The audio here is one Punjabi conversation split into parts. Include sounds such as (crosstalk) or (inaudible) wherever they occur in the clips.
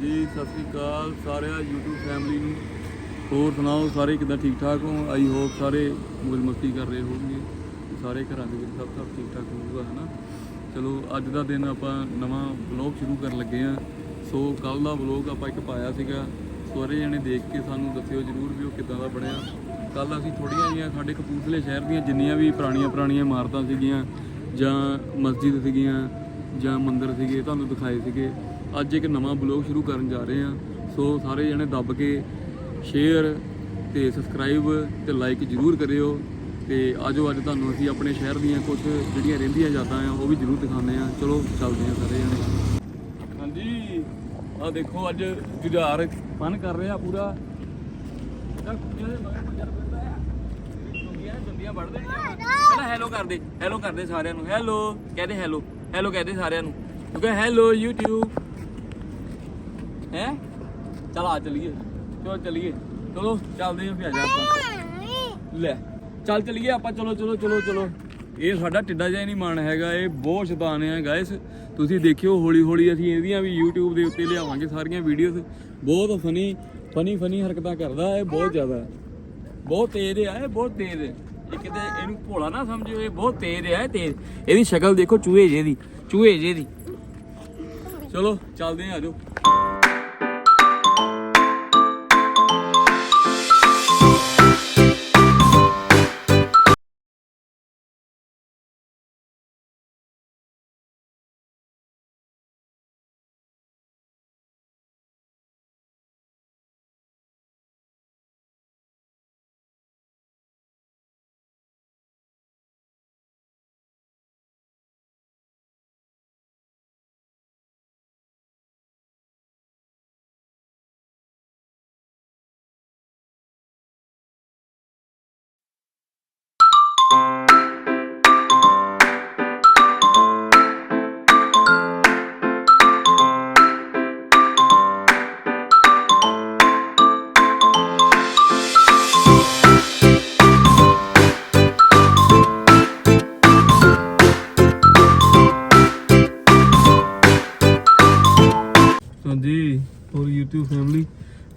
ਜੀ ਸਤਿ ਸ੍ਰੀ ਅਕਾਲ ਸਾਰਿਆਂ, YouTube ਫੈਮਿਲੀ ਨੂੰ। ਹੋਰ ਸੁਣਾਓ, ਸਾਰੇ ਕਿਦਾਂ ਠੀਕ ਠਾਕ ਹੋ? ਆਈ ਹੋਪ ਸਾਰੇ ਮੌਜ ਮਸਤੀ ਕਰ ਰਹੇ ਹੋਣਗੇ। ਸਾਰੇ ਘਰਾਂ ਦੇ ਵਿੱਚ ਸਭ ਸਭ ਠੀਕ ਠਾਕ ਹੋਊਗਾ, ਹਨਾ? ਚਲੋ, ਅੱਜ ਦਾ ਦਿਨ ਆਪਾਂ ਨਵਾਂ ਵਲੌਗ ਸ਼ੁਰੂ ਕਰਨ ਲੱਗੇ ਆ ਸੋ ਕੱਲ ਦਾ ਵਲੌਗ ਆਪਾਂ ਇੱਕ ਪਾਇਆ ਸੀਗਾ। ਸਾਰੇ ਜਣੇ ਦੇਖ ਕੇ ਸਾਨੂੰ ਦੱਸਿਓ ਜਰੂਰ ਵੀ ਉਹ ਕਿਦਾਂ ਦਾ ਬਣਿਆ। ਕੱਲ ਅਸੀਂ ਥੋੜੀਆਂ ਜਿਹੀਆਂ ਸਾਡੇ ਕਪੂਰਥਲੇ ਸ਼ਹਿਰ ਦੀਆਂ ਜਿੰਨੀਆਂ ਵੀ ਪੁਰਾਣੀਆਂ ਪੁਰਾਣੀਆਂ ਇਮਾਰਤਾਂ ਸੀਗੀਆਂ ਜਾਂ ਮਸਜਿਦ ਸੀਗੀਆਂ ਜਾਂ ਮੰਦਿਰ ਸੀਗੇ, ਤੁਹਾਨੂੰ ਦਿਖਾਏ ਸੀਗੇ। ਅੱਜ ਇੱਕ ਨਵਾਂ ਬਲੌਗ ਸ਼ੁਰੂ ਕਰਨ ਜਾ ਰਹੇ ਹਾਂ। ਸੋ ਸਾਰੇ ਜਣੇ ਦੱਬ ਕੇ ਸ਼ੇਅਰ ਤੇ ਸਬਸਕ੍ਰਾਈਬ ਤੇ ਲਾਈਕ ਜਰੂਰ ਕਰਿਓ। ਤੇ ਆਜੋ ਅੱਜ ਤੁਹਾਨੂੰ ਅਸੀਂ ਆਪਣੇ ਸ਼ਹਿਰ ਦੀਆਂ ਕੁਝ ਜਿਹੜੀਆਂ ਰਹਿੰਦੀਆਂ ਯਾਦਾਂ ਆ, ਉਹ ਵੀ ਜਰੂਰ ਦਿਖਾਉਂਦੇ ਆ ਚਲੋ, ਚੱਲਦੇ ਆ ਸਾਰੇ ਜਣੇ। ਹਾਂਜੀ ਆ ਦੇਖੋ ਅੱਜ ਜੁਝਾਰ ਫਨ ਕਰ ਰਿਹਾ ਪੂਰਾ। ਇਹਦਾ ਕੁੜੀਆਂ ਦੇ ਮਗਰ ਮੱਜਰ ਫਿਰਦਾ ਆ? ਕੁੜੀਆਂ ਦੰਦੀਆਂ ਵੜਦੇ ਪਹਿਲਾਂ ਹੈਲੋ ਕਰਦੇ ਹੈਲੋ ਕਰਦੇ ਸਾਰਿਆਂ ਨੂੰ। ਹੈਲੋ ਕਹਦੇ ਹੈਲੋ ਹੈਲੋ ਕਹਦੇ ਸਾਰਿਆਂ ਨੂੰ। ਤੂੰ ਹੈਲੋ YouTube ਹੈ? ਚਲ ਆ ਚਲੀਏ। ਚਲੋ ਚਲੀਏ। ਚਲੋ, ਚੱਲਦੇ ਆਂ ਫਿਰ ਆ ਜਾ ਆਪਾਂ। ਲੈ, ਚੱਲ ਚਲੀਏ ਆਪਾਂ। ਚਲੋ ਚਲੋ ਚਲੋ ਚਲੋ। ਇਹ ਸਾਡਾ ਟਿੱਡਾ ਜਿਹਾ ਨਹੀਂ ਮਨ ਹੈਗਾ। ਇਹ ਬਹੁਤ ਸ਼ੈਤਾਨ ਹੈ ਗਾਇਸ ਤੁਸੀਂ ਦੇਖਿਓ ਹੌਲੀ ਹੌਲੀ ਅਸੀਂ ਇਹਦੀਆਂ ਵੀ YouTube ਦੇ ਉੱਤੇ ਲਿਆਵਾਂਗੇ ਸਾਰੀਆਂ ਵੀਡੀਓਜ਼ ਬਹੁਤ ਫਨੀ ਫਨੀ ਫਨੀ ਹਰਕਤਾਂ ਕਰਦਾ ਇਹ, ਬਹੁਤ ਜ਼ਿਆਦਾ। ਬਹੁਤ ਤੇਜ਼ ਹੈ ਇਹ ਬਹੁਤ ਤੇਜ਼ ਹੈ। ਇਹ ਕਿਤੇ ਇਹਨੂੰ ਭੋਲਾ ਨਾ ਸਮਝਿਓ, ਇਹ ਬਹੁਤ ਤੇਜ਼ ਹੈ ਤੇਜ਼। ਇਹਦੀ ਸ਼ਕਲ ਦੇਖੋ ਚੂਹੇ ਜੇ ਦੀ, ਚੂਹੇ ਜੇ ਦੀ। ਚਲੋ, ਚੱਲਦੇ ਆਂ ਆਜੋ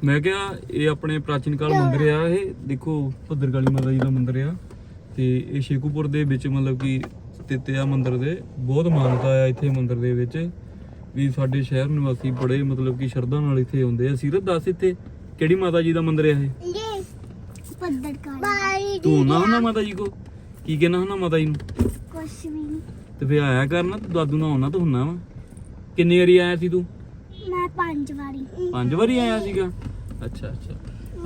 ਮੈਂ ਕਿਹਾ ਇਹ ਆਪਣੇ ਪ੍ਰਾਚੀਨ ਕਾਲ ਮੰਦਿਰ ਆ ਇਹ। ਦੇਖੋ ਭੱਦਰਕਾਲੀ ਮਾਤਾ ਜੀ ਦਾ ਮੰਦਿਰ ਆ। ਤੇ ਇਹ ਸ਼ੇਖੂਪੁਰ ਦੇ ਵਿੱਚ ਮਤਲਬ ਕਿ ਸਥਿਤ ਆ ਮੰਦਿਰ ਦੇ। ਬਹੁਤ ਮਾਨਤਾ ਆ ਇੱਥੇ ਮੰਦਿਰ ਦੇ ਵਿੱਚ। ਵੀ ਸਾਡੇ ਸ਼ਹਿਰ ਨਿਵਾਸੀ ਬੜੇ ਮਤਲਬ ਕਿ ਸ਼ਰਧਾ ਨਾਲ ਇੱਥੇ ਆਉਂਦੇ ਆ। ਸੀਰਤ ਦੱਸ ਇੱਥੇ ਕਿਹੜੀ ਮਾਤਾ ਜੀ ਦਾ ਮੰਦਿਰ ਆ ਇਹ? ਭੱਦਰਕਾਲੀ। ਤੂੰ ਨਾ ਨਾ ਮਾਤਾ ਜੀ ਕੋ? ਕੀ ਕਹਿਣਾ ਹੁਣਾ ਮਾਤਾ ਜੀ ਨੂੰ? ਕੁਛ ਵੀ ਨਹੀਂ। ਤੇ ਫੇ ਆਇਆ ਕਰਨਾ? ਤੂੰ ਦਾਦੂ ਨਾਲ ਆਉਣਾ ਤੂੰ ਹੁੰਨਾ ਵਾ। ਕਿੰਨੇ ਵਾਰੀ ਆਇਆ ਸੀ ਤੂੰ? ਮੈਂ ਪੰਜ ਵਾਰੀ। ਪੰਜ ਵਾਰੀ ਆਇਆ ਸੀਗਾ। ਅੱਛਾ ਅੱਛਾ।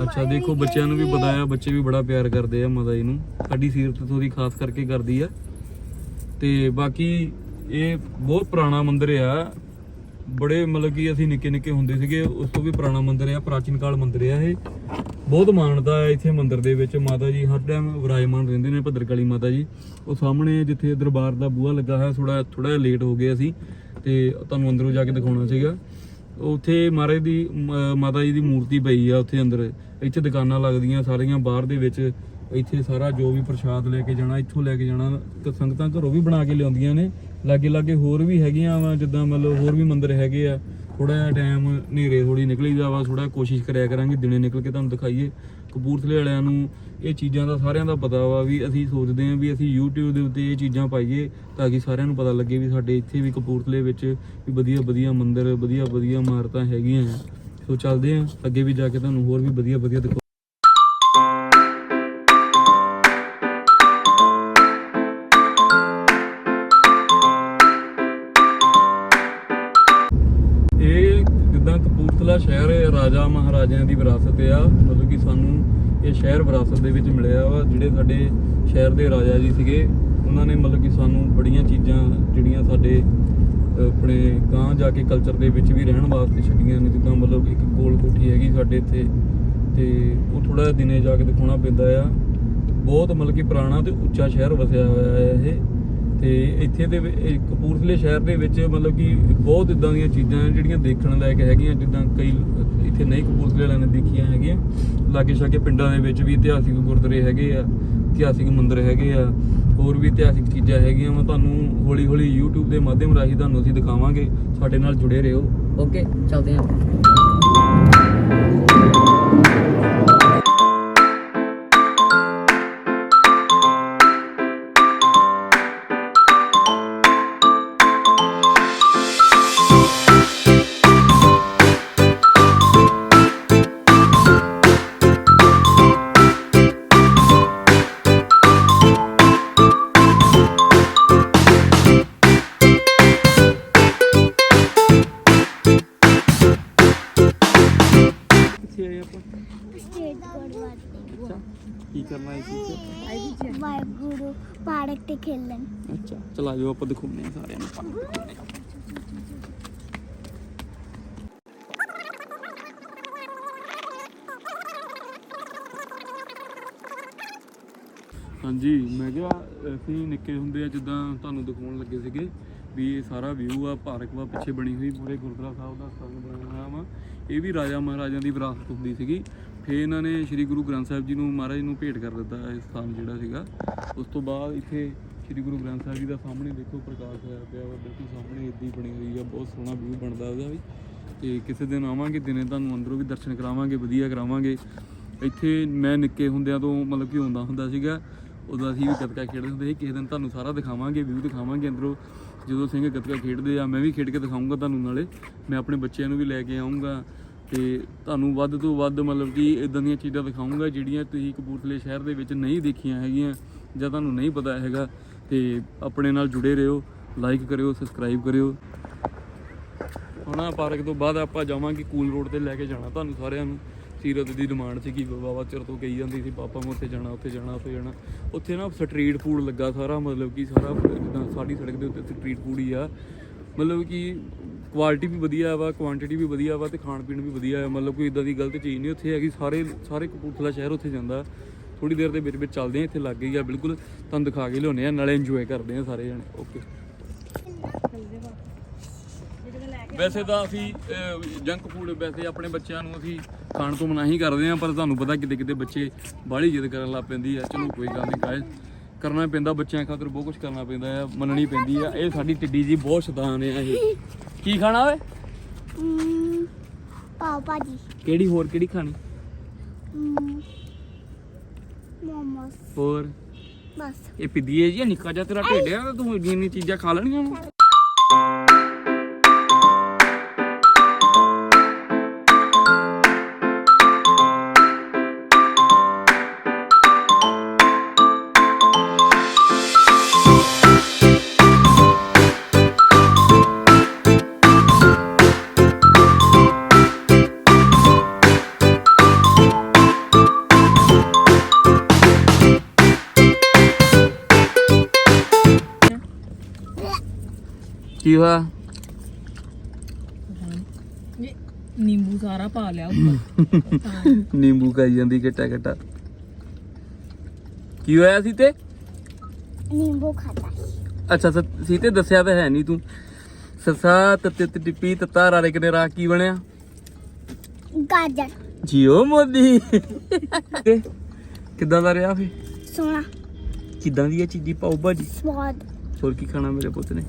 ਅੱਛਾ ਦੇਖੋ ਬੱਚਿਆਂ ਨੂੰ ਵੀ ਪਤਾ ਆ ਬੱਚੇ ਵੀ ਬੜਾ ਪਿਆਰ ਕਰਦੇ ਆ ਮਾਤਾ ਜੀ ਨੂੰ। ਸਾਡੀ ਸੀਰਤ ਦੀ ਖਾਸ ਕਰਕੇ ਕਰਦੀ ਆ। ਤੇ ਬਾਕੀ ਇਹ ਬਹੁਤ ਪੁਰਾਣਾ ਮੰਦਿਰ ਆ। ਬੜੇ ਮਤਲਬ ਕਿ ਅਸੀਂ ਨਿੱਕੇ ਨਿੱਕੇ ਹੁੰਦੇ ਸੀਗੇ ਉਸ ਤੋਂ ਵੀ ਪੁਰਾਣਾ ਮੰਦਿਰ ਆ ਪ੍ਰਾਚੀਨ ਕਾਲ ਮੰਦਿਰ ਆ ਇਹ। ਬਹੁਤ ਮਾਨਤਾ ਹੈ ਇੱਥੇ ਮੰਦਿਰ ਦੇ ਵਿੱਚ। ਮਾਤਾ ਜੀ ਹਰ ਟਾਈਮ ਵਿਰਾਜਮਾਨ ਰਹਿੰਦੇ ਨੇ ਭੱਦਰਕਾਲੀ ਮਾਤਾ ਜੀ। ਉਹ ਸਾਹਮਣੇ ਜਿੱਥੇ ਦਰਬਾਰ ਦਾ ਬੂਹਾ ਲੱਗਾ ਹੈ ਥੋੜਾ ਥੋੜਾ ਲੇਟ ਹੋ ਗਏ ਅਸੀਂ। ਤੇ ਤੁਹਾਨੂੰ ਅੰਦਰੋਂ ਜਾ ਕੇ ਦਿਖਾਉਣਾ ਸੀਗਾ। ਉੱਥੇ ਮਹਾਰਾਜ ਦੀ ਮ- ਮਾਤਾ ਜੀ ਦੀ ਮੂਰਤੀ ਪਈ ਆ ਉੱਥੇ ਅੰਦਰ। ਇੱਥੇ ਦੁਕਾਨਾਂ ਲੱਗਦੀਆਂ ਸਾਰੀਆਂ ਬਾਹਰ ਦੇ ਵਿੱਚ। ਇੱਥੇ ਸਾਰਾ ਜੋ ਵੀ ਪ੍ਰਸ਼ਾਦ ਲੈ ਕੇ ਜਾਣਾ, ਇੱਥੋਂ ਲੈ ਕੇ ਜਾਣਾ ਤੇ ਸੰਗਤਾਂ ਘਰੋਂ ਵੀ ਬਣਾ ਕੇ ਲਿਆਉਂਦੀਆਂ ਨੇ। ਲਾਗੇ ਲਾਗੇ ਹੋਰ ਵੀ ਹੈਗੀਆਂ ਵਾ, ਜਿੱਦਾਂ ਮਤਲਬ ਹੋਰ ਵੀ ਮੰਦਿਰ ਹੈਗੇ ਆ। ਥੋੜਾ ਜਿਹਾ ਟਾਈਮ ਹਨੇਰੇ ਥੋੜੀ ਨਿਕਲੀਦਾ ਵਾ ਥੋੜਾ ਕੋਸ਼ਿਸ਼ ਕਰਿਆ ਕਰਾਂਗੇ, ਦਿਨੇ ਨਿਕਲ ਕੇ ਤੁਹਾਨੂੰ ਦਿਖਾਈਏ। ਕਪੂਰਥਲੇ ਵਾਲਿਆਂ ਨੂੰ ਇਹ ਚੀਜ਼ਾਂ ਦਾ ਸਾਰਿਆਂ ਦਾ ਪਤਾ ਵਾ ਵੀ ਅਸੀਂ ਸੋਚਦੇ ਹਾਂ ਵੀ ਅਸੀਂ YouTube ਦੇ ਉੱਤੇ ਇਹ ਚੀਜ਼ਾਂ ਪਾਈਏ ਤਾਂ ਕਿ ਸਾਰਿਆਂ ਨੂੰ ਪਤਾ ਲੱਗੇ ਵੀ ਸਾਡੇ ਇੱਥੇ ਵੀ ਕਪੂਰਥਲੇ ਵਿੱਚ ਵੀ ਵਧੀਆ ਵਧੀਆ ਮੰਦਿਰ, ਵਧੀਆ ਵਧੀਆ ਇਮਾਰਤਾਂ ਹੈਗੀਆਂ ਆ। ਸੋ ਚੱਲਦੇ ਆ ਅੱਗੇ ਵੀ ਜਾ ਕੇ ਤੁਹਾਨੂੰ ਹੋਰ ਵੀ ਵਧੀਆ ਵਧੀਆ ਰਾਜਿਆਂ ਦੀ ਵਿਰਾਸਤ ਆ, ਮਤਲਬ ਕਿ ਸਾਨੂੰ ਇਹ ਸ਼ਹਿਰ ਵਿਰਾਸਤ ਦੇ ਵਿੱਚ ਮਿਲਿਆ ਵਾ, ਜਿਹੜੇ ਸਾਡੇ ਸ਼ਹਿਰ ਦੇ ਰਾਜਾ ਜੀ ਸੀਗੇ, ਉਹਨਾਂ ਨੇ ਮਤਲਬ ਕਿ ਸਾਨੂੰ ਬੜੀਆਂ ਚੀਜ਼ਾਂ ਜਿਹੜੀਆਂ ਸਾਡੇ ਆਪਣੇ ਗਾਂ ਜਾ ਕੇ ਕਲਚਰ ਦੇ ਵਿੱਚ ਵੀ ਰਹਿਣ ਵਾਸਤੇ ਛੱਡੀਆਂ ਨੇ, ਜਿੱਦਾਂ ਮਤਲਬ ਇੱਕ ਗੋਲ ਕੋਠੀ ਹੈਗੀ ਸਾਡੇ ਇੱਥੇ, ਤੇ ਉਹ ਥੋੜਾ ਦਿਨੇ ਜਾ ਕੇ ਦਿਖਾਉਣਾ ਪੈਂਦਾ ਆ। ਬਹੁਤ ਮਤਲਬ ਕਿ ਪੁਰਾਣਾ ਤੇ ਉੱਚਾ ਸ਼ਹਿਰ ਵਸਿਆ ਹੋਇਆ ਹੈ ਇਹ। ਤੇ ਇੱਥੇ ਦੇ ਕਪੂਰਥਲੇ ਸ਼ਹਿਰ ਦੇ ਵਿੱਚ ਮਤਲਬ ਕਿ ਬਹੁਤ ਇਦਾਂ ਦੀਆਂ ਚੀਜ਼ਾਂ ਜਿਹੜੀਆਂ ਦੇਖਣ ਲਾਇਕ ਹੈਗੀਆਂ, ਜਿੱਦਾਂ ਕਈ ਇੱਥੇ ਨਹੀਂ ਕਪੂਰਥਲੇ ਵਾਲਿਆਂ ਨੇ ਦੇਖੀਆਂ ਹੈਗੀਆਂ। ਲਾਗੇ ਛਾਗੇ ਪਿੰਡਾਂ ਦੇ ਵਿੱਚ ਵੀ ਇਤਿਹਾਸਿਕ ਗੁਰਦੁਆਰੇ ਹੈਗੇ ਆ, ਇਤਿਹਾਸਿਕ ਮੰਦਿਰ ਹੈਗੇ ਆ, ਹੋਰ ਵੀ ਇਤਿਹਾਸਿਕ ਚੀਜ਼ਾਂ ਹੈਗੀਆਂ ਵਾ। ਤੁਹਾਨੂੰ ਹੌਲੀ ਹੌਲੀ YouTube ਦੇ ਮਾਧਿਅਮ ਰਾਹੀਂ ਤੁਹਾਨੂੰ ਅਸੀਂ ਦਿਖਾਵਾਂਗੇ। ਸਾਡੇ ਨਾਲ ਜੁੜੇ ਰਹੋ। ਓਕੇ ਚੱਲਦੇ ਹਾਂ। ਪਾਰਕ ਖੇਲਣ। ਅੱਛਾ, ਚਲਾ ਜਾਓ, ਆਪਾਂ ਦਿਖਾਉਂਦੇ ਹਾਂ ਸਾਰਿਆਂ ਨੂੰ। ਪਾਰਕ ਦਿਖਾਉਂਦੇ ਹਾਂ। ਹਾਂਜੀ, ਮੈਂ ਕਿਹਾ, ਅਸੀਂ ਨਿੱਕੇ ਹੁੰਦੇ ਆ, ਜਿੱਦਾਂ ਤੁਹਾਨੂੰ ਦਿਖਾਉਣ ਲੱਗੇ ਸੀਗੇ, ਵੀ ਇਹ ਸਾਰਾ ਵਿਊ ਆ, ਪਾਰਕ ਵਾ, ਪਿੱਛੇ ਬਣੀ ਹੋਈ ਪੂਰੇ ਗੁਰਦੁਆਰਾ ਸਾਹਿਬ ਦਾ ਸਥਾਨ ਬਣਿਆ ਹੋਇਆ ਵਾ ਇਹ ਵੀ ਰਾਜਾ ਮਹਾਰਾਜਿਆਂ ਦੀ ਵਿਰਾਸਤ ਹੁੰਦੀ ਸੀਗੀ। ਫਿਰ ਇਹਨਾਂ ਨੇ ਸ੍ਰੀ ਗੁਰੂ ਗ੍ਰੰਥ ਸਾਹਿਬ ਜੀ ਨੂੰ, ਮਹਾਰਾਜ ਨੂੰ ਭੇਟ ਕਰ ਦਿੱਤਾ ਇਹ ਸਥਾਨ ਜਿਹੜਾ ਸੀਗਾ। ਉਸ ਤੋਂ ਬਾਅਦ ਇੱਥੇ ਸ੍ਰੀ ਗੁਰੂ ਗ੍ਰੰਥ ਸਾਹਿਬ ਜੀ ਦਾ ਸਾਹਮਣੇ ਦੇਖੋ ਪ੍ਰਕਾਸ਼ ਹੋਇਆ ਪਿਆ ਵਾ, ਬਿਲਕੁਲ ਸਾਹਮਣੇ ਇੱਦਾਂ ਹੀ ਬਣੀ ਹੋਈ ਆ, ਬਹੁਤ ਸੋਹਣਾ ਵਿਊ ਬਣਦਾ ਉਹਦਾ ਵੀ। ਤੇ ਕਿਸੇ ਦਿਨ ਆਵਾਂਗੇ, ਦਿਨੇ ਤੁਹਾਨੂੰ ਅੰਦਰੋਂ ਵੀ ਦਰਸ਼ਨ ਕਰਾਵਾਂਗੇ, ਵਧੀਆ ਕਰਾਵਾਂਗੇ। ਇੱਥੇ ਮੈਂ ਨਿੱਕੇ ਹੁੰਦਿਆਂ ਤੋਂ ਮਤਲਬ ਕਿ ਆਉਂਦਾ ਹੁੰਦਾ ਸੀਗਾ, ਉਦੋਂ ਅਸੀਂ ਵੀ ਗੱਤਕਾ ਖੇਡਦੇ ਹੁੰਦੇ ਸੀ। ਕਿਸੇ ਦਿਨ ਤੁਹਾਨੂੰ ਸਾਰਾ ਦਿਖਾਵਾਂਗੇ, ਵਿਊ ਦਿਖਾਵਾਂਗੇ ਅੰਦਰੋਂ। ਜਦੋਂ ਸਿੰਘ ਗੱਤਕਾ ਖੇਡਦੇ ਆ, ਮੈਂ ਵੀ ਖੇਡ ਕੇ ਦਿਖਾਊਂਗਾ ਤੁਹਾਨੂੰ ਨਾਲੇ। ਮੈਂ ਆਪਣੇ ਬੱਚਿਆਂ ਨੂੰ ਵੀ ਲੈ ਕੇ ਆਉਂਗਾ ਤੇ ਤੁਹਾਨੂੰ ਵੱਧ ਤੋਂ ਵੱਧ ਮਤਲਬ ਕਿ ਇਦਾਂ ਦੀਆਂ ਚੀਜ਼ਾਂ ਦਿਖਾਊਂਗਾ ਜਿਹੜੀਆਂ ਤੁਸੀਂ ਕਪੂਰਥਲੇ ਸ਼ਹਿਰ ਦੇ ਵਿੱਚ ਨਹੀਂ ਦੇਖੀਆਂ ਹੈਗੀਆਂ ਜਾਂ ਤੁਹਾਨੂੰ ਨਹੀਂ ਪਤਾ ਹੈਗਾ। ਤੇ ਆਪਣੇ ਨਾਲ ਜੁੜੇ ਰਹੋ ਲਾਈਕ ਕਰਿਓ ਸਬਸਕ੍ਰਾਈਬ ਕਰਿਓ। ਹੁਣ ਪਾਰਕ ਤੋਂ ਬਾਅਦ ਆਪਾਂ ਜਾਵਾਂਗੇ ਕੂਲ ਰੋਡ ਤੇ ਲੈ ਕੇ ਜਾਣਾ ਤੁਹਾਨੂੰ ਸਾਰਿਆਂ ਨੂੰ। ਸੀਰਤ ਦੀ ਡਿਮਾਂਡ ਸੀ ਕਿ ਬਾਬਾ ਚਿਰ ਤੋਂ ਕਹੀ ਜਾਂਦੀ ਸੀ, ਪਾਪਾ ਮੈਂ ਉੱਥੇ ਜਾਣਾ ਉੱਥੇ ਜਾਣਾ ਉੱਥੇ ਜਾਣਾ। ਉੱਥੇ ਨਾ ਸਟਰੀਟ ਫੂਡ ਲੱਗਾ ਸਾਰਾ, ਮਤਲਬ ਕਿ ਸਾਰਾ ਜਿੱਦਾਂ ਸਾਡੀ ਸੜਕ ਦੇ ਉੱਤੇ ਸਟਰੀਟ ਫੂਡ ਹੀ ਆ। ਮਤਲਬ ਕਿ ਕੁਆਲਿਟੀ ਵੀ ਵਧੀਆ ਵਾ ਕੁਆਂਟੀਟੀ ਵੀ ਵਧੀਆ ਵਾ ਤੇ ਖਾਣ ਪੀਣ ਵੀ ਵਧੀਆ ਆ। ਮਤਲਬ ਕੋਈ ਇਦਾਂ ਦੀ ਗਲਤ ਚੀਜ਼ ਨਹੀਂ ਉੱਥੇ ਹੈਗੀ। ਸਾਰੇ ਸਾਰੇ ਕਪੂਰਥਲਾ ਸ਼ਹਿਰ ਉੱਥੇ ਜਾਂਦਾ। ਥੋੜੀ ਦੇਰ ਦੇ ਵਿੱਚ ਵਿੱਚ ਚੱਲਦੇ ਆ, ਇੱਥੇ ਲੱਗ ਗਈ ਆ। ਬਿਲਕੁਲ ਤੁਹਾਨੂੰ ਦਿਖਾ ਕੇ ਲਿਆਉਂਦੇ ਆ, ਨਾਲੇ ਇੰਜੋਏ ਕਰਦੇ ਆ ਸਾਰੇ ਜਣੇ। ਓਕੇ ਵੈਸੇ ਤਾਂ ਅਸੀਂ ਜੰਕ ਫੂਡ ਵੈਸੇ ਆਪਣੇ ਬੱਚਿਆਂ ਨੂੰ ਅਸੀਂ ਖਾਣ ਤੋਂ ਮਨਾਹੀ ਕਰਦੇ ਆ, ਪਰ ਤੁਹਾਨੂੰ ਪਤਾ ਕਿਤੇ ਕਿਤੇ ਬੱਚੇ ਬਾਹਲੀ ਜਿੱਦ ਕਰਨ ਲੱਗ ਪੈਂਦੀ ਆ। ਚਲੋ ਕੋਈ ਗੱਲ ਨਹੀਂ ਗਾਇਸ ਕਰਨਾ ਪੈਂਦਾ, ਬੱਚਿਆਂ ਖਾਤਰ ਬਹੁਤ ਕੁਝ ਕਰਨਾ ਪੈਂਦਾ ਆ, ਮੰਨਣੀ ਪੈਂਦੀ ਆ। ਇਹ ਸਾਡੀ ਟਿੱਡੀ ਜੀ ਬਹੁਤ ਸ਼ੈਤਾਨ ਆ ਇਹ। ਕੀ ਖਾਣਾ ਓਏ? ਹਮ, ਪਾਓ ਭਾਜੀ। ਕਿਹੜੀ ਹੋਰ ਕਿਹੜੀ ਖਾਣੀ? ਹਮ, ਮੋਮੋਸ। ਹੋਰ? ਬਸ। ਇਹ ਪਿੱਦੀਏ ਜੀ ਨਿੱਕਾ ਜਿਹਾ ਤੇਰਾ ਢਿੱਡ ਆ ਤੇ ਤੂੰ ਇੰਨੀਆਂ ਇੰਨੀਆਂ ਚੀਜ਼ਾਂ ਖਾ ਲੈਣੀਆਂ ਵਾ ਕੀ ਹੋਇਆ ਨਿੰਬੂ ਸਾਰਾ ਪਾ ਲਿਆ ਉੱਪਰ। (laughs) ਨਿੰਬੂ ਖਾਈ ਜਾਂਦੀ ਕਿਟਾ ਕਿਟਾ ਕੀ ਹੋਇਆ ਸੀ ਤੇ ਨਿੰਬੂ ਖਾਤਾ ਅੱਛਾ ਸ- ਸੀ ਤੇ ਦੱਸਿਆ ਤਾਂ ਹੈ ਨਹੀਂ ਤੂੰ। ਸਸਾ ਤਤੇ ਟਿੱਪੀ ਤਤਾ ਰਾਰੇ ਕਨੇ ਰਾ ਕੀ ਬਣਿਆ? ਗਾਜਰ। ਜੀਓ ਮੋਦੀ। ਤੇ ਕਿੱਦਾਂ ਦਾ ਰਿਹਾ ਫੇ? ਸੋਨਾ ਕਿੱਦਾਂ ਦੀ ਇਹ ਚੀਜ਼ੀ ਪਾਉ ਭਾਜੀ? ਸਵਾਦ। ਹੋਰ ਕੀ ਖਾਣਾ ਮੇਰੇ ਪੁੱਤ ਨੇ?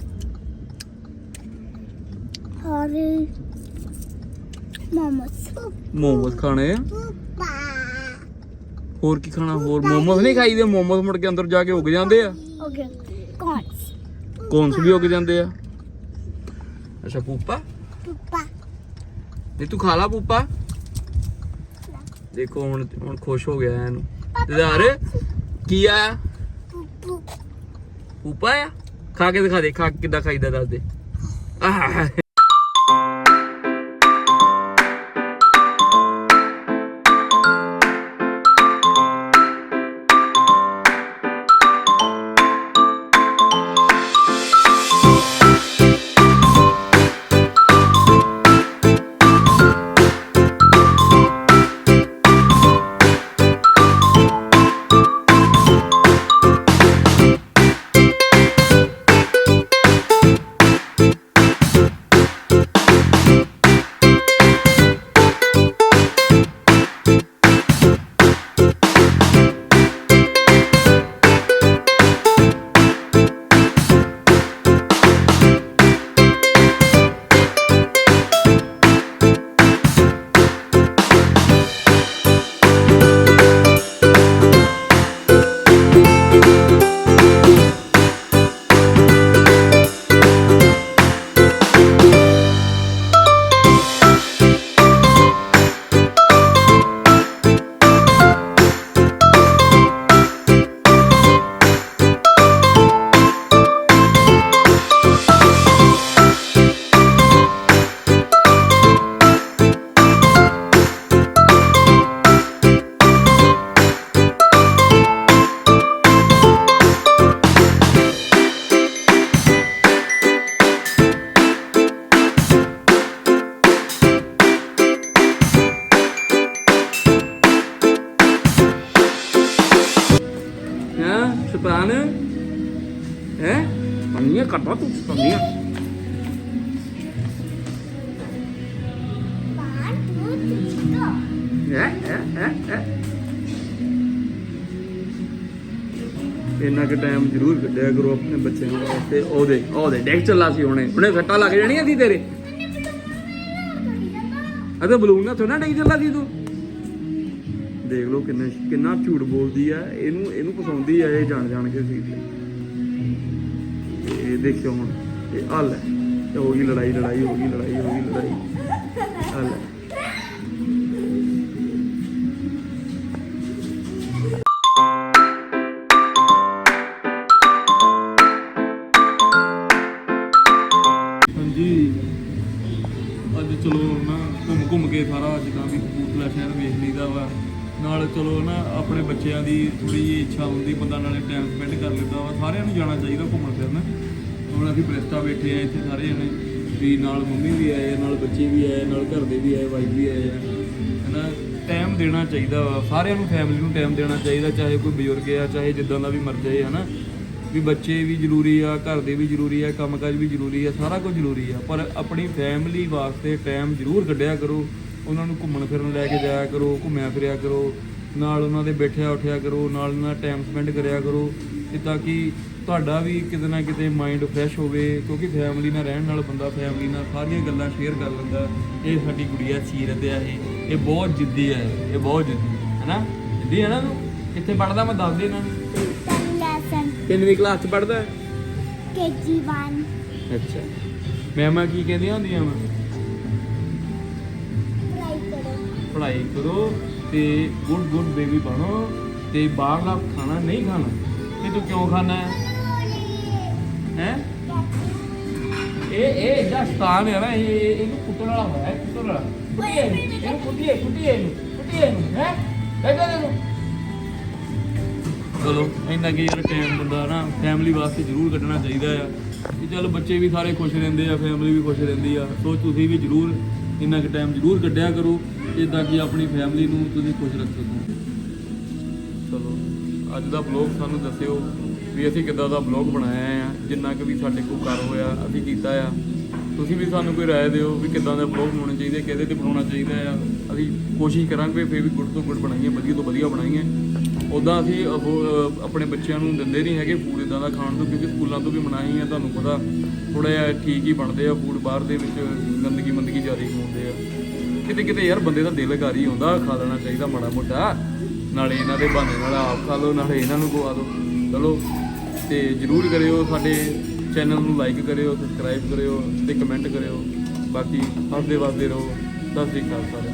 ਔਰ ਮੋਮੋਸ। ਮੋਮੋਸ ਖਾਣੇ ਆ? ਹੋਰ ਕੀ ਖਾਣਾ? ਹੋਰ ਮੋਮੋਸ ਨਹੀਂ ਖਾਈਦੇ? ਮੋਮੋਸ ਮੁੜ ਕੇ ਅੰਦਰ ਜਾ ਕੇ ਉੱਗ ਜਾਂਦੇ ਆ? Okay corns. ਕੌਨਸ ਵੀ ਉੱਗ ਜਾਂਦੇ ਆ। ਅੱਛਾ ਪੂਪਾ? ਪੁੱਪਾ। ਤੂੰ ਖਾ ਲਾ ਪੂਪਾ। ਦੇਖੋ ਹੁਣ ਹੁਣ ਖੁਸ਼ ਹੋ ਗਿਆ ਇਹਨੂੰ। ਯਾਰ ਕੀ ਆ ਪੁੱਪੂ। ਆ ਖਾ ਕੇ ਦਿਖਾ ਦੇ ਖਾ ਕਿੱਦਾਂ ਖਾਈਦਾ ਦੱਸ ਦੇ। ਆਹ। ਇੰਨਾ ਕਿ ਟਾਈਮ ਜ਼ਰੂਰ ਕੱਢਿਆ ਕਰੋ ਆਪਣੇ ਬੱਚਿਆਂ ਵਾਸਤੇ ਉਹਦੇ ਉਹਦੇ ਡੈਕ ਚੱਲਾ ਸੀ ਹੁਣੇ। ਹੁਣੇ ਸੱਟਾਂ ਲੱਗ ਜਾਣੀਆਂ ਸੀ ਤੇਰੇ। ਅਦੇ ਬਲੂਨ ਨਾਲ ਥੋੜਾ ਡੈਕ ਚੱਲਾ ਸੀ ਤੂੰ। ਦੇਖ ਲਓ ਕਿੰਨੇ, ਕਿੰਨਾ ਝੂਠ ਬੋਲਦੀ ਆ। ਇਹਨੂੰ ਇਹਨੂੰ ਪਸਾਉਂਦੀ ਆ ਇਹ ਜਾਣ ਜਾਣ ਕੇ ਸੀ ਇਹ ਦੇਖਿਓ ਹੁਣ, ਇਹ ਹੱਲ ਹੈ। ਹੋ ਗਈ ਲੜਾਈ ਲੜਾਈ, ਹੋ ਗਈ ਲੜਾਈ, ਹੋ ਗਈ ਲੜਾਈ। ਹੱਲ ਦੀ ਥੋੜੀ ਜਿਹੀ ਇੱਛਾ ਹੁੰਦੀ, ਬੰਦਾ ਨਾਲੇ ਟਾਈਮ ਸਪੈਂਡ ਕਰ ਲੈਂਦਾ ਵਾ, ਸਾਰਿਆਂ ਨੂੰ ਜਾਣਾ ਚਾਹੀਦਾ ਘੁੰਮਣ ਫਿਰਨ। ਹੁਣ ਅਸੀਂ ਬ੍ਰਿਸਟਾ ਬੈਠੇ ਆ ਇੱਥੇ ਸਾਰੇ ਜਣੇ, ਵੀ ਨਾਲ ਮੰਮੀ ਵੀ ਆਏ, ਨਾਲ ਬੱਚੇ ਵੀ ਆਏ, ਨਾਲ ਘਰ ਦੇ ਵੀ ਆਏ ਵਾਈਫ ਵੀ ਆਏ ਆ। ਹਨਾ ਟਾਈਮ ਦੇਣਾ ਚਾਹੀਦਾ ਵਾ, ਸਾਰਿਆਂ ਨੂੰ ਫੈਮਿਲੀ ਨੂੰ ਟਾਈਮ ਦੇਣਾ ਚਾਹੀਦਾ, ਚਾਹੇ ਕੋਈ ਬਜ਼ੁਰਗ ਆ, ਚਾਹੇ ਜਿੱਦਾਂ ਦਾ ਵੀ ਮਰ ਜਾਏ ਹਨਾ। ਵੀ ਬੱਚੇ ਵੀ ਜ਼ਰੂਰੀ ਆ, ਘਰ ਦੇ ਵੀ ਜ਼ਰੂਰੀ ਆ, ਕੰਮਕਾਜ ਵੀ ਜ਼ਰੂਰੀ ਆ, ਸਾਰਾ ਕੁਝ ਜ਼ਰੂਰੀ ਆ, ਪਰ ਆਪਣੀ ਫੈਮਿਲੀ ਵਾਸਤੇ ਟਾਈਮ ਜ਼ਰੂਰ ਕੱਢਿਆ ਕਰੋ, ਉਹਨਾਂ ਨੂੰ ਘੁੰਮਣ ਫਿਰਨ ਲੈ ਕੇ ਜਾਇਆ ਕਰੋ, ਘੁੰਮਿਆ ਫਿਰਿਆ ਕਰੋ। ਨਾਲ ਉਹਨਾਂ ਦੇ ਬੈਠਿਆ ਉੱਠਿਆ ਕਰੋ ਨਾਲ ਉਹਨਾਂ ਟਾਈਮ ਸਪੈਂਡ ਕਰਿਆ ਕਰੋ ਤੇ ਤਾਂ ਕਿ ਤੁਹਾਡਾ ਵੀ ਕਿਤੇ ਨਾ ਕਿਤੇ ਮਾਈਂਡ ਫਰੈਸ਼ ਹੋਵੇ ਕਿਉਂਕਿ ਫੈਮਿਲੀ ਨਾਲ ਰਹਿਣ ਨਾਲ ਬੰਦਾ ਫੈਮਿਲੀ ਨਾਲ ਸਾਰੀਆਂ ਗੱਲਾਂ ਸ਼ੇਅਰ ਕਰ ਲੈਂਦਾ ਇਹ ਸਾਡੀ ਗੁੜੀਆ ਸੀਰਤ ਆ ਇਹ ਇਹ ਬਹੁਤ ਜਿੱਦੀ ਹੈ ਇਹ ਬਹੁਤ ਜਿੱਦੀ ਹੈ ਨਾ ਜਿੱਦੀ ਹੈ ਨਾ ਤੂੰ ਕਿੱਥੇ ਪੜਦਾ ਮੈਂ ਦੱਸ ਦੇ ਇਹਨਾਂ ਨੂੰ. ਕਿੰਨਵੀਂ ਕਲਾਸ ਚ ਪੜਦਾ KG one. ਅੱਛਾ ਮੈਮਾਂ ਕੀ ਕਹਿੰਦੀਆਂ ਹੁੰਦੀਆਂ ਵਾ Try करो. ਪੜ੍ਹਾਈ ਕਰੋ ਤੇ ਗੁੱਡ ਗੁੱਡ ਬੇਬੀ ਬਣੋ ਤੇ ਬਾਹਰਲਾ ਖਾਣਾ ਨਹੀਂ ਖਾਣਾ। ਤੇ ਤੂੰ ਕਿਉਂ ਖਾਣਾ ਹੈ? ਹੈ? ਇਹ ਇਹ ਇਹਦਾ ਸਥਾਨ ਹੈ ਨਾ ਇਹ ਇਹਨੂੰ ਕੁੱਟਣ ਵਾਲਾ ਹੋਇਆ ਹੈ, ਕੁੱਟਣ ਵਾਲਾ। ਕੁੱਟੀਏ ਇਹਨੂੰ, ਕੁੱਟੀਏ ਕੁੱਟੀਏ ਇਹਨੂੰ ਕੁੱਟੀਏ ਇਹਨੂੰ ਹੈ? ਦੇਖੋ ਦੇਖੋ ਚਲੋ ਇੰਨਾ ਕੀ ਯਾਰ ਟਾਈਮ ਬੰਦਾ ਨਾ ਫੈਮਿਲੀ ਵਾਸਤੇ ਜ਼ਰੂਰ ਕੱਢਣਾ ਚਾਹੀਦਾ ਆ। ਕਿ ਚਲ ਬੱਚੇ ਵੀ ਸਾਰੇ ਖੁਸ਼ ਰਹਿੰਦੇ ਆ ਫੈਮਿਲੀ ਵੀ ਖੁਸ਼ ਰਹਿੰਦੀ ਆ। ਸੋ ਤੁਸੀਂ ਵੀ ਜ਼ਰੂਰ ਇੰਨਾ ਕੁ ਟਾਈਮ ਜ਼ਰੂਰ ਕੱਢਿਆ ਕਰੋ। ਜਿੱਦਾਂ ਕਿ ਆਪਣੀ ਫੈਮਿਲੀ ਨੂੰ ਤੁਸੀਂ ਖੁਸ਼ ਰੱਖ। ਸਕੋ ਚਲੋ, ਅੱਜ ਦਾ ਬਲੌਗ ਸਾਨੂੰ ਦੱਸਿਓ ਵੀ ਅਸੀਂ ਕਿੱਦਾਂ ਦਾ ਬਲੌਗ ਬਣਾਇਆ ਆ, ਜਿੰਨਾ ਕੁ ਵੀ ਸਾਡੇ ਕੋਲ ਕਰ ਹੋਇਆ, ਅਸੀਂ ਕੀਤਾ ਆ। ਤੁਸੀਂ ਵੀ ਸਾਨੂੰ ਕੋਈ ਰਾਏ ਦਿਓ ਵੀ ਕਿੱਦਾਂ ਦਾ ਬਲੌਗ ਬਣਾਉਣੇ ਚਾਹੀਦੇ, ਕਿਹਦੇ ਤੇ ਬਣਾਉਣਾ ਚਾਹੀਦਾ ਆ। ਅਸੀਂ ਕੋਸ਼ਿਸ਼ ਕਰਾਂਗੇ, ਫਿਰ ਵੀ ਗੁੱਡ ਤੋਂ ਗੁੱਡ ਬਣਾਈਏ, ਵਧੀਆ ਤੋਂ ਵਧੀਆ ਬਣਾਈਏ। ਉਦਾਂ ਅਸੀਂ ਉਹ, ਆਪਣੇ ਬੱਚਿਆਂ ਨੂੰ ਦਿੰਦੇ ਨਹੀਂ ਹੈਗੇ ਫੂਡ ਇਦਾਂ ਦਾ ਖਾਣ ਤੋਂ ਕਿਉਂਕਿ ਸਕੂਲਾਂ ਤੋਂ ਵੀ ਮਨਾਹੀ ਆ ਤੁਹਾਨੂੰ ਪਤਾ ਥੋੜਾ ਜਿਹਾ ਠੀਕ ਹੀ ਬਣਦੇ ਆ ਫੂਡ ਬਾਹਰ ਦੇ ਵਿੱਚ ਗੰਦਗੀ ਮੰਦਗੀ ਜ਼ਿਆਦਾ ਖਵਾਉਂਦੇ ਆ। ਕਿਤੇ ਕਿਤੇ ਯਾਰ ਬੰਦੇ ਦਾ ਦਿਲ ਕਰ ਹੀ ਆਉਂਦਾ ਖਾ ਲੈਣਾ ਚਾਹੀਦਾ ਮਾੜਾ ਮੋਟਾ। ਨਾਲੇ ਇਹਨਾਂ ਦੇ ਬਹਾਨੇ ਨਾਲ ਆਪ ਖਾ ਲਓ ਨਾਲੇ ਇਹਨਾਂ ਨੂੰ ਖਵਾ ਦਿਓ। ਚਲੋ ਤੇ ਜਰੂਰ ਕਰਿਓ ਸਾਡੇ ਚੈਨਲ ਨੂੰ ਲਾਈਕ ਕਰਿਓ ਸਬਸਕ੍ਰਾਈਬ ਕਰਿਓ ਤੇ ਕਮੈਂਟ ਕਰਿਓ। ਬਾਕੀ ਹੱਸਦੇ ਵੱਸਦੇ ਰਹੋ। ਸਤਿ ਸ੍ਰੀ ਅਕਾਲ ਸਾਰਿਆਂ